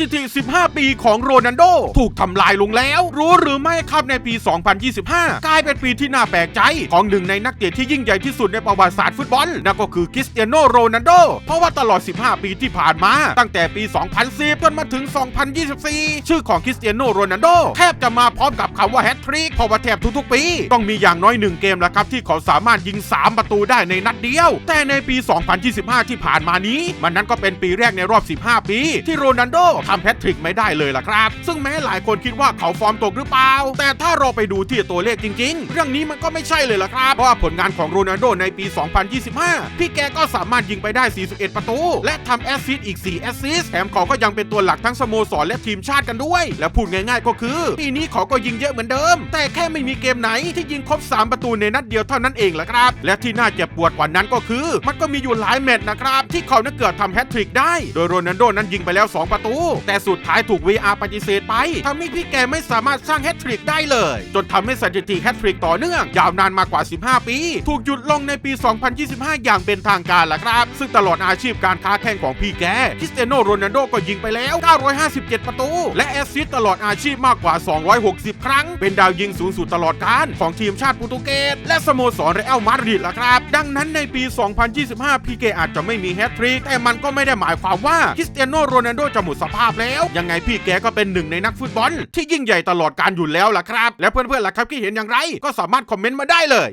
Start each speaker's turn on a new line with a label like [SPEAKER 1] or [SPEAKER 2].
[SPEAKER 1] ถิติ 15 ปีของโรนัลโด ถูกทำลายลงแล้ว รู้หรือไม่ครับในปี 2025 กลายเป็นปีที่น่าแปลกใจ ของหนึ่งในนักเตะที่ยิ่งใหญ่ที่สุดในประวัติศาสตร์ฟุตบอล นั่นก็คือคริสเตียโนโรนัลโด เพราะว่าตลอด 15 ปีที่ผ่านมา ตั้งแต่ปี 2010 จนมาถึง 2024 ชื่อของคริสเตียโนโรนัลโด แทบจะมาพร้อมกับคำว่าแฮตทริกเพราะว่าแทบทุกๆ ปี ต้องมีอย่างน้อยหนึ่งเกมแล้วครับที่เขาสามารถยิง 3 ประตูได้ในนัดเดียว แต่ในปี 2025 ที่ผ่านมานี้ มันนั้นก็เป็นปีแรกในรอบ 15 ปี ที่โรนัลโดทำแฮตทริกไม่ได้เลยล่ะครับ ซึ่งแม้หลายคนคิดว่าเขาฟอร์มตกหรือเปล่า แต่ถ้าเราไปดูที่ตัวเลขจริง ๆ เรื่องนี้มันก็ไม่ใช่เลยล่ะครับเพราะว่าผลงานของโรนัลโดในปี 2025 พี่แกก็สามารถยิงไปได้ 41 ประตู และทำแอสซิสต์อีก 4 แอสซิสต์แถมเขาก็ยังเป็นตัวหลักทั้งสโมสรและทีมชาติกันด้วย และพูดง่ายๆก็คือ ปีนี้เขาก็ยิงเยอะเหมือนเดิม แต่แค่ไม่มีเกมไหนที่ยิงครบ 3 ประตูในนัดเดียวเท่านั้นเองแหละครับ และที่น่าเจ็บปวดกว่านั้นก็คือ มันก็มีอยู่หลายแมตช์นะครับที่เขานั้นเกิดทำแฮตทริกได้ โดยโรนัลโดนั้นยิงไปแล้ว 2 ประตูแต่สุดท้ายถูก VR ปฏิเสธไปทำให้พี่แกไม่สามารถสร้างแฮตทริกได้เลย จนทำให้สถิติแฮตทริกต่อเนื่อง ยาวนานมากกว่า 15 ปี ถูกหยุดลงในปี 2025 อย่างเป็นทางการล่ะครับ ซึ่งตลอดอาชีพการค้าแข่งของพี่แกคริสเตียโนโรนัลโดก็ยิงไปแล้ว 957 ประตู และแอสซิสตตลอดอาชีพมากกว่า 260 ครั้ง เป็นดาวยิงสูงสุดตลอดการของทีมชาติโปรตุเกสและสโมสรเรอัลมาดริดล่ะครับ ดังนั้นในปี 2025 พี่แกอาจจะไม่มีแฮตทริกแต่มันก็ไม่ได้หมายความว่าคริสเตียโนโรนัลโดจะหมดสภาพแล้ว ยังไงพี่แกก็เป็นหนึ่งในนักฟุตบอล ที่ยิ่งใหญ่ตลอดการอยู่แล้วล่ะครับ และเพื่อนๆล่ะครับที่เห็นอย่างไร ก็สามารถคอมเมนต์มาได้เลย